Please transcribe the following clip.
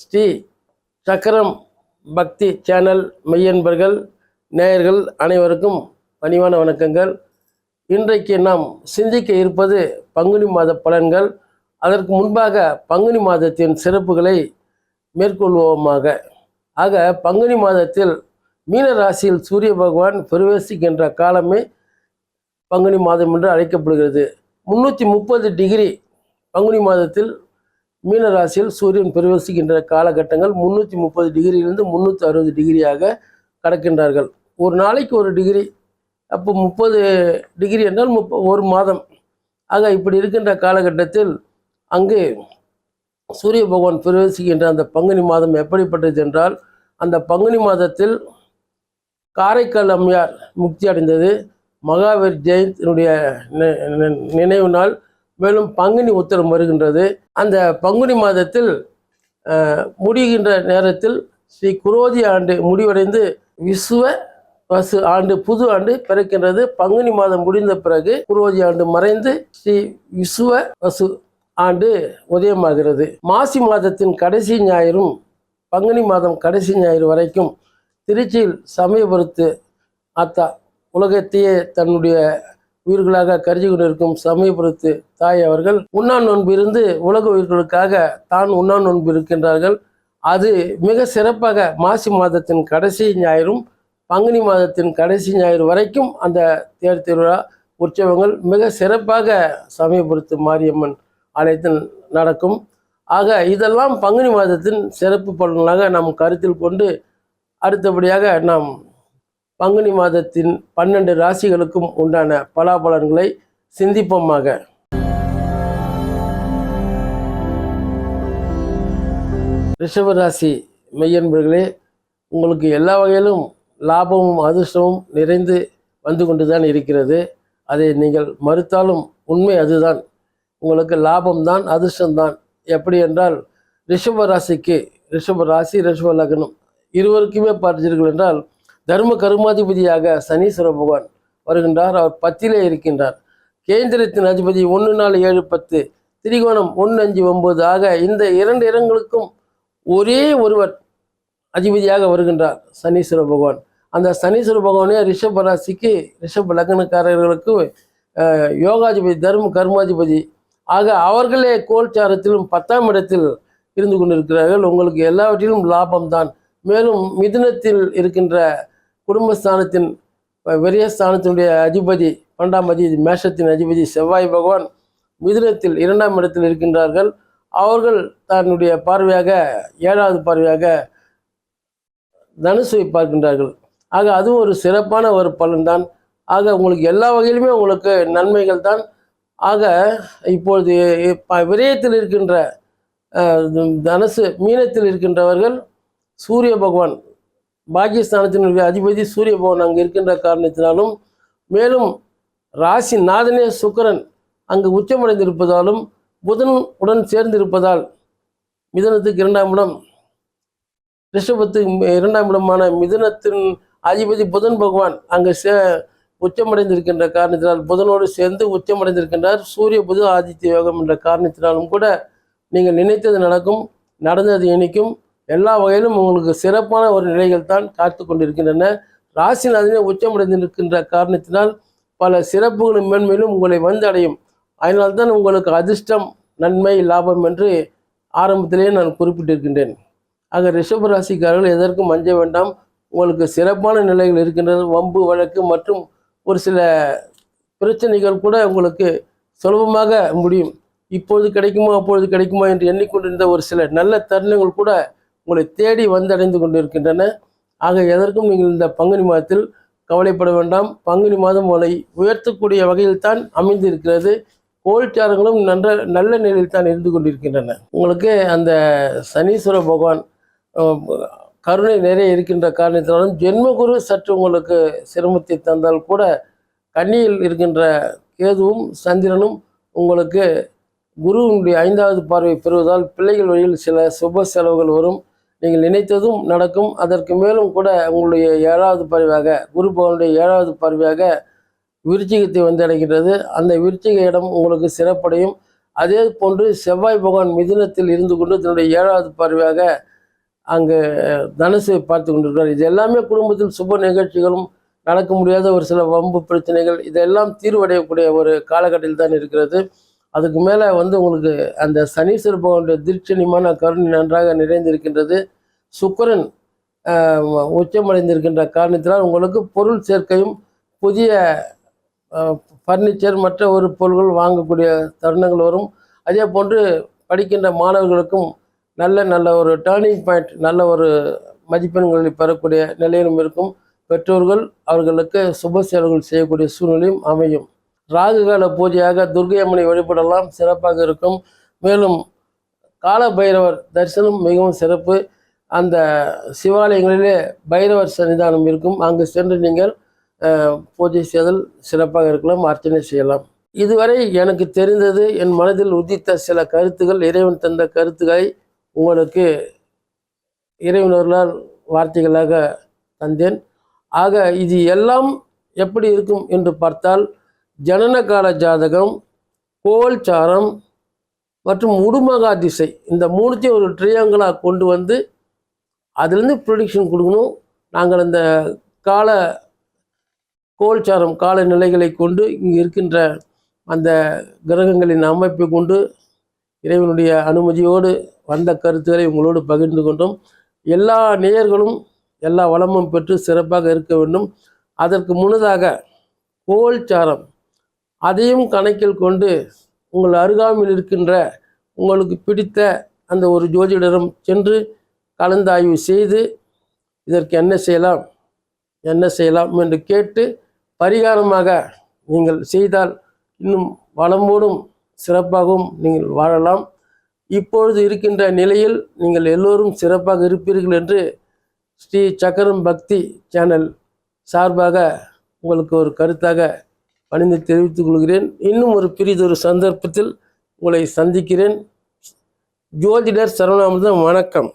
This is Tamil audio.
ஸ்ரீ சக்கரம் பக்தி சேனல் மெய்யன்பர்கள் நேயர்கள் அனைவருக்கும் பணிவான வணக்கங்கள். இன்றைக்கு நாம் சிந்திக்க இருப்பது பங்குனி மாத பலன்கள். அதற்கு முன்பாக பங்குனி மாதத்தின் சிறப்புகளை மேற்கொள்வோமாக. ஆக பங்குனி மாதத்தில் மீன ராசியில் சூரிய பகவான் பிரவேசிக்கின்ற காலமே பங்குனி மாதம் என்று அழைக்கப்படுகிறது. முன்னூற்றி முப்பது டிகிரி பங்குனி மாதத்தில் மீன ராசியில் சூரியன் பிரவேசிக்கின்ற காலகட்டங்கள் முந்நூற்றி முப்பது டிகிரியிலிருந்து முந்நூற்றி அறுபது டிகிரியாக கடக்கின்றார்கள். ஒரு நாளைக்கு ஒரு டிகிரி அப்போ முப்பது டிகிரி என்றால் முப்ப ஒரு மாதம். ஆக இப்படி இருக்கின்ற காலகட்டத்தில் அங்கு சூரிய பகவான் பிரவேசிக்கின்ற அந்த பங்குனி மாதம் எப்படிப்பட்டது என்றால் அந்த பங்குனி மாதத்தில் காரைக்கால் அம்மையார் முக்தி அடைந்தது. மகாவீர் ஜெயந்தினுடைய நினைவு நாள் மேலும் பங்குனி உத்தரம் வருகின்றது. அந்த பங்குனி மாதத்தில் முடிகின்ற நேரத்தில் ஸ்ரீ குரோதி ஆண்டு முடிவடைந்து விசுவ வசு ஆண்டு புது ஆண்டு பிறக்கின்றது. பங்குனி மாதம் முடிந்த பிறகு குரோதி ஆண்டு மறைந்து ஸ்ரீ விசுவ வசு ஆண்டு உதயமாகிறது. மாசி மாதத்தின் கடைசி ஞாயிறும் பங்குனி மாதம் கடைசி ஞாயிறு வரைக்கும் திருச்சியில் சமயபுரத்து ஆத்தா உலகத்தையே தன்னுடைய உயிர்களாக கருதி கொண்டிருக்கும் சமயபுரத்து தாய் அவர்கள் உண்ணா நோன்பு இருந்து உலக உயிர்களுக்காக தான் உண்ணா நோன்பு இருக்கின்றார்கள். அது மிக சிறப்பாக மாசி மாதத்தின் கடைசி ஞாயிறும் பங்குனி மாதத்தின் கடைசி ஞாயிறு வரைக்கும் அந்த தேர் திருவிழா உற்சவங்கள் மிக சிறப்பாக சமயபுரத்து மாரியம்மன் ஆலயத்தில் நடக்கும். ஆக இதெல்லாம் பங்குனி மாதத்தின் சிறப்பு பலனாக நாம் கருத்தில் கொண்டு அடுத்தபடியாக நாம் பங்குனி மாதத்தின் பன்னெண்டு ராசிகளுக்கும் உண்டான பலாபலன்களை சிந்திப்போமாக. ரிஷபராசி மெய்யன்பர்களே உங்களுக்கு எல்லா வகையிலும் லாபமும் அதிர்ஷ்டமும் நிறைந்து வந்து கொண்டு தான் இருக்கிறது. அதை நீங்கள் மறுத்தாலும் உண்மை அதுதான். உங்களுக்கு லாபம்தான் அதிர்ஷ்டம்தான். எப்படி என்றால் ரிஷப ராசிக்கு ரிஷப ராசி ரிஷப லக்னம் இருவருக்குமே பார்த்தீர்கள் என்றால் தர்ம கருமாதிபதியாக சனீஸ்வர பகவான் வருகின்றார். அவர் பத்திலே இருக்கின்றார். கேந்திரத்தின் அதிபதி ஒன்று நாலு ஏழு பத்து திரிகோணம் ஒன்று அஞ்சு ஒன்பது ஆக இந்த இரண்டு இடங்களுக்கும் ஒரே ஒருவர் அதிபதியாக வருகின்றார் சனீஸ்வர பகவான். அந்த சனீஸ்வர பகவானே ரிஷப ராசிக்கு ரிஷப லக்னக்காரர்களுக்கு யோகாதிபதி தர்ம கர்மாதிபதி ஆக அவர்களே கோல்சாரத்திலும் பத்தாம் இடத்தில் இருந்து கொண்டிருக்கிறார்கள். உங்களுக்கு எல்லாவற்றிலும் லாபம்தான். மேலும் மிதுனத்தில் இருக்கின்ற குடும்பஸ்தானத்தின் விரயஸ்தானத்தினுடைய அதிபதி பன்னெண்டாம் அதிபதி மேஷத்தின் அதிபதி செவ்வாய் பகவான் மிதுனத்தில் இரண்டாம் இடத்தில் இருக்கின்றார்கள். அவர்கள் தன்னுடைய பார்வையாக ஏழாவது பார்வையாக தனுசுவை பார்க்கின்றார்கள். ஆக அதுவும் ஒரு சிறப்பான ஒரு பலன்தான் ஆக உங்களுக்கு எல்லா வகையிலுமே உங்களுக்கு நன்மைகள் தான். ஆக இப்பொழுது விரயத்தில் இருக்கின்ற தனுசு மீனத்தில் இருக்கின்றவர்கள் சூரிய பகவான் பாக்கியஸ்தானத்தினுடைய அதிபதி சூரிய பவன் அங்கே இருக்கின்ற காரணத்தினாலும் மேலும் ராசி நாதனே சுக்கரன் அங்கு உச்சமடைந்திருப்பதாலும் புதன் உடன் சேர்ந்திருப்பதால் மிதனத்துக்கு இரண்டாம் இடம் ரிஷபத்துக்கு இரண்டாம் இடமான மிதனத்தின் அதிபதி புதன் பகவான் அங்கு சே உச்சமடைந்திருக்கின்ற காரணத்தினால் புதனோடு சேர்ந்து உச்சமடைந்திருக்கின்றார். சூரிய புது ஆதித்ய யோகம் என்ற காரணத்தினாலும் கூட நீங்கள் நினைத்தது நடக்கும் நடந்தது இணைக்கும் எல்லா வகையிலும் உங்களுக்கு சிறப்பான ஒரு நிலைகள் தான் காத்து கொண்டிருக்கின்றன. ராசிநாதனே உச்சமடைந்திருக்கின்ற காரணத்தினால் பல சிறப்புகளும் மேன்மையிலும் உங்களை வந்து அடையும் அதனால்தான் உங்களுக்கு அதிர்ஷ்டம் நன்மை லாபம் என்று ஆரம்பத்திலேயே நான் குறிப்பிட்டிருக்கின்றேன். ஆக ரிஷப ராசிக்காரர்கள் எதற்கும் அஞ்ச வேண்டாம். உங்களுக்கு சிறப்பான நிலைகள் இருக்கின்றது வம்பு வழக்கு மற்றும் ஒரு சில பிரச்சனைகள் கூட உங்களுக்கு சுலபமாக முடியும். இப்பொழுது கிடைக்குமா அப்பொழுது கிடைக்குமா என்று எண்ணிக்கொண்டிருந்த ஒரு சில நல்ல தருணங்கள் கூட உங்களை தேடி வந்தடைந்து கொண்டிருக்கின்றன. ஆக எதற்கும் நீங்கள் இந்த பங்குனி மாதத்தில் கவலைப்பட வேண்டாம். பங்குனி மாதம் உங்களை உயர்த்தக்கூடிய வகையில் தான் அமைந்திருக்கிறது. கோல்சாரங்களும் நன்ற நல்ல நிலையில் தான் இருந்து கொண்டிருக்கின்றன. உங்களுக்கு அந்த சனீஸ்வர பகவான் கருணை நிறைய இருக்கின்ற காரணத்தினாலும் ஜென்மகுரு சற்று உங்களுக்கு சிரமத்தை தந்தால் கூட கன்னியில் இருக்கின்ற கேதுவும் சந்திரனும் உங்களுக்கு குருவினுடைய ஐந்தாவது பார்வை பெறுவதால் பிள்ளைகள் வழியில் சில சுப செலவுகள் வரும். நீங்கள் நினைத்ததும் நடக்கும். அதற்கு மேலும் கூட உங்களுடைய ஏழாவது பார்வையாக குரு பகவானுடைய ஏழாவது பார்வையாக விருச்சிகத்தை வந்து அடைகின்றது அந்த விருச்சிக இடம் உங்களுக்கு சிறப்படையும். அதே போன்று செவ்வாய் பகவான் மிதினத்தில் இருந்து கொண்டு தன்னுடைய ஏழாவது பார்வையாக அங்கு தனுசை பார்த்து கொண்டிருக்கிறார். இது எல்லாமே குடும்பத்தில் சுப நிகழ்ச்சிகளும் நடக்க முடியாத ஒரு சில வம்பு பிரச்சனைகள் இதெல்லாம் தீர்வடையக்கூடிய ஒரு காலகட்டத்தில் தான் இருக்கிறது. அதுக்கு மேலே வந்து உங்களுக்கு அந்த சனீஸ்வர பகவானுடைய திருச்சனிமான கருணை நன்றாக நிறைந்திருக்கின்றது. சுக்கரன் உச்சமடைந்திருக்கின்ற காரணத்தினால் உங்களுக்கு பொருள் சேர்க்கையும் புதிய ஃபர்னிச்சர் மற்ற ஒரு பொருள்கள் வாங்கக்கூடிய தருணங்கள் வரும். அதே போன்று படிக்கின்ற மாணவர்களுக்கும் நல்ல நல்ல ஒரு டேர்னிங் பாயிண்ட் நல்ல ஒரு மதிப்பெண்களை பெறக்கூடிய நிலையிலும் இருக்கும். பெற்றோர்கள் அவர்களுக்கு சுப சேவைகள் செய்யக்கூடிய சூழ்நிலையும் அமையும். ராகுகால பூஜையாக துர்க்கை அம்மனை வழிபடலாம். சிறப்பாக இருக்கும். மேலும் கால பைரவர் தரிசனம் மிகவும் சிறப்பு. அந்த சிவாலயங்களிலே பைரவர் சன்னிதானம் இருக்கும். அங்கு சென்று நீங்கள் பூஜை செய்தல் சிறப்பாக இருக்கலாம். அர்ச்சனை செய்யலாம். இதுவரை எனக்கு தெரிந்தது என் மனதில் உதித்த சில கருத்துகள் இறைவன் தந்த கருத்துக்களை உங்களுக்கு இறைவனர்களால் வார்த்தைகளாக தந்தேன். ஆக இது எல்லாம் எப்படி இருக்கும் என்று பார்த்தால் ஜனன கால ஜாதகம் கோல்சாரம் மற்றும் உடுமகா திசை. இந்த மூணுத்தையும் ஒரு ட்ரியாங்கிளாக கொண்டு வந்து அதுலேருந்து ப்ரொடிக்ஷன் கொடுக்கணும். நாங்கள் அந்த கால கோல்சாரம் கால நிலைகளை கொண்டு இங்கே இருக்கின்ற அந்த கிரகங்களின் அமைப்பை கொண்டு இறைவனுடைய அனுமதியோடு வந்த கருத்துக்களை உங்களோடு பகிர்ந்து கொண்டோம். எல்லா நேயர்களும் எல்லா வளமும் பெற்று சிறப்பாக இருக்க வேண்டும். அதற்கு முன்னதாக கோல்சாரம் அதையும் கணக்கில் கொண்டு உங்கள் அருகாமையில் இருக்கின்ற உங்களுக்கு பிடித்த அந்த ஒரு ஜோதிடரும் சென்று கலந்தாய்வு செய்து இதற்கு என்ன செய்யலாம் என்ன செய்யலாம் என்று கேட்டு பரிகாரமாக நீங்கள் செய்தால் இன்னும் வளமோடும் சிறப்பாகவும் நீங்கள் வாழலாம். இப்பொழுது இருக்கின்ற நிலையில் நீங்கள் எல்லோரும் சிறப்பாக இருப்பீர்கள் என்று ஸ்ரீ சக்கரம் பக்தி சேனல் சார்பாக உங்களுக்கு ஒரு கருத்தாக பணிந்து தெரிவித்துக் கொள்கிறேன். இன்னும் ஒரு பெரிதொரு சந்தர்ப்பத்தில் உங்களை சந்திக்கிறேன். ஜோதிடர் சரவணாமிர்தம் வணக்கம்.